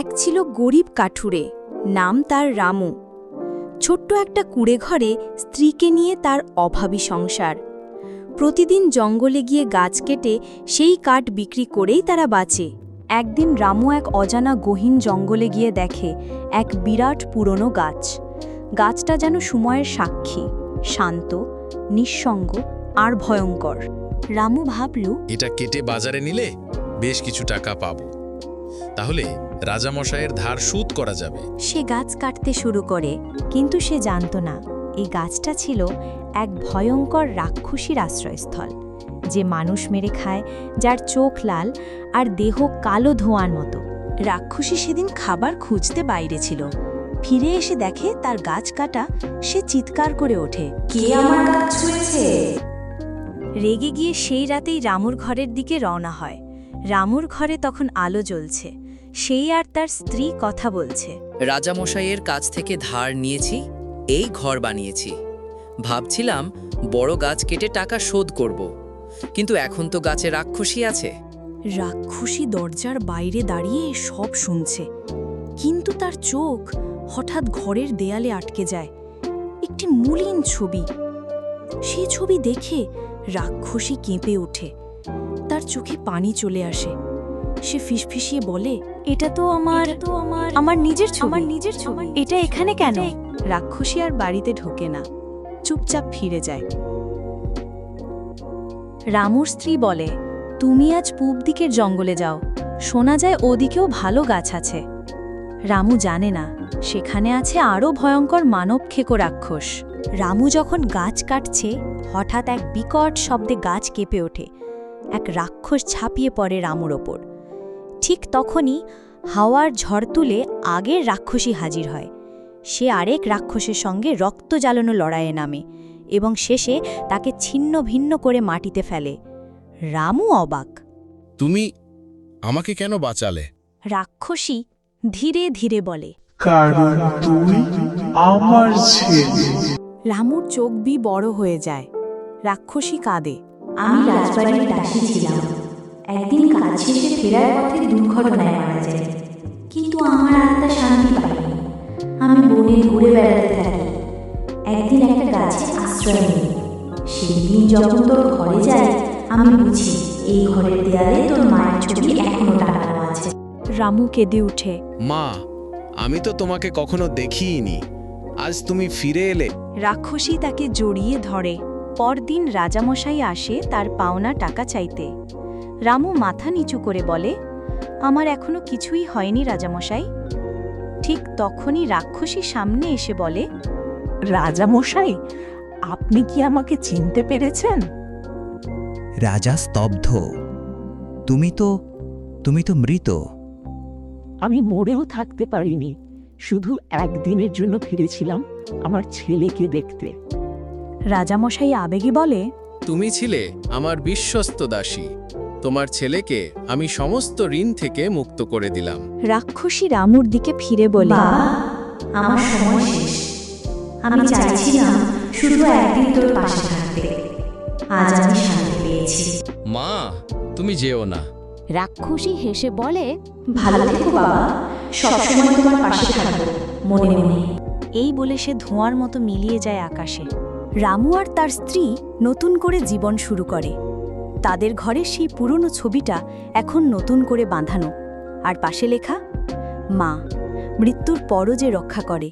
এক ছিল গরিব কাঠুরে, নাম তার রামু। ছোট্ট একটা কুড়ে ঘরে স্ত্রীকে নিয়ে তার অভাবী সংসার। প্রতিদিন জঙ্গলে গিয়ে গাছ কেটে সেই কাঠ বিক্রি করেই তারা বাঁচে। একদিন রামু এক অজানা গহীন জঙ্গলে গিয়ে দেখে এক বিরাট পুরনো গাছ। গাছটা যেন সময়ের সাক্ষী, শান্ত, নিঃসঙ্গ আর ভয়ঙ্কর। রামু ভাবল, এটা কেটে বাজারে নিলে বেশ কিছু টাকা পাবো। তাহলে রাজামশাইয়ের ধার সুদ করা যাবে। সে গাছ কাটতে শুরু করে, কিন্তু সে জানত না। এই গাছটা ছিল এক ভয়ঙ্কর রাক্ষসীর আশ্রয়স্থল, যে মানুষ মেরে খায়, যার চোখ লাল আর দেহ কালো ধোঁয়ার মতো। রাক্ষসী সেদিন খাবার খুঁজতে বাইরে ছিল। ফিরে এসে দেখে তার গাছ কাটা, সে চিৎকার করে ওঠে, কে আমার গাছ রেগে গিয়ে সেই রাতেই রামুর ঘরের দিকে রওনা হয়। রামুর ঘরে তখন আলো জ্বলছে। সেই আর তার স্ত্রী কথা বলছে। রাজামশাইয়ের কাছ থেকে ধার নিয়েছি এই ঘর বানিয়েছি। ভাবছিলাম বড় গাছ কেটে টাকা শোধ করব কিন্তু এখন তো গাছে রাক্ষসী আছে। রাক্ষসী দরজার বাইরে দাঁড়িয়ে সব শুনছে। কিন্তু তার চোখ হঠাৎ ঘরের দেয়ালে আটকে যায়। একটি মলিন ছবি। সে ছবি দেখে রাক্ষসী কেঁপে ওঠে। তার চোখে পানি চলে আসে। সে ফিসফিসিয়ে বলে এটা তো আমার তো আমার আমার নিজের ছবি। আমার নিজের ছবি। এটা এখানে কেন? রাক্ষসী আর বাড়িতে ঢোকে না। চুপচাপ ফিরে যায়। রামুর স্ত্রী বলে তুমি আজ পূব দিকের জঙ্গলে যাও। শোনা যায় ওদিকেও ভালো গাছ আছে। রামু জানে না সেখানে আছে আরও ভয়ঙ্কর মানব খেকো রাক্ষস। রামু যখন গাছ কাটছে হঠাৎ এক বিকট শব্দে গাছ কেঁপে ওঠে। এক রাক্ষস ছাপিয়ে পড়ে রামুর ওপর। ঠিক তখনই হাওয়ার ঝড় তুলে আগের রাক্ষসী হাজির হয়। সে আরেক রাক্ষসের সঙ্গে রক্ত জ্বালানো লড়াইয়ে নামে এবং শেষে তাকে ছিন্ন ভিন্ন করে মাটিতে ফেলে। রামু অবাক। তুমি আমাকে কেন বাঁচালে? রাক্ষসী ধীরে ধীরে বলে কারণ তুই আমার ছেলে। রামুর চোখ বি বড় হয়ে যায়। রাক্ষসী কাঁদে। আমি রাজবাড়ির দাসী ছিলাম। একদিন কাজ শেষে ফেরার পথে দুর্ঘটনায় মারা যায়। কিন্তু আমার আত্মা শান্তি পায়নি। আমি বনে ঘুরে বেড়াতে থাকি। একদিন একটা গাছে আশ্রয় নিই। সেই দিন যখন তোর ঘরে যাই আমি বুঝি এই ঘরের দেয়ালে তোর মায়ের ছবি এখনও টাঙানো আছে। রামু কেঁদে উঠে। মা আমি তো তোমাকে কখনো দেখিইনি। আজ তুমি ফিরে এলে। রাক্ষসী তাকে জড়িয়ে ধরে। পরদিন রাজামশাই আসে তার পাওনা টাকা চাইতে। রামু মাথা নিচু করে বলে আমার এখনও কিছুই হয়নি রাজামশাই। ঠিক তখনই রাক্ষসী সামনে এসে বলে রাজামশাই আপনি কি আমাকে চিনতে পেরেছেন? রাজা স্তব্ধ তুমি তো তুমি তো মৃত। আমি মরেও থাকতে পারিনি শুধু একদিনের জন্য ফিরেছিলাম আমার ছেলেকে দেখতে। রাজামশাই আবেগী বলে তুমি ছিলে আমার বিশ্বস্ত দাসী। তোমার ছেলেকে আমি সমস্ত ঋণ থেকে মুক্ত করে দিলাম। রাক্ষসী রামুর দিকে ফিরে বলে আমার সময় শেষ। আমি চাইছিলাম শুধু একদিন তোর পাশে থাকতে। আজ আমি শান্তি পেয়েছি। মা তুমি যেও না। রাক্ষসী হেসে বলে ভালো থেকো বাবা। সবসময় তোমার পাশে থাকব মনে মনে। এই বলে সে ধোঁয়ার মতো মিলিয়ে যায় আকাশে। রামু আর তার স্ত্রী নতুন করে জীবন শুরু করে। তাদের ঘরে সেই পুরনো ছবিটা এখন নতুন করে বাঁধানো। আর পাশে লেখা, মা, মৃত্যুর পরও যে রক্ষা করে।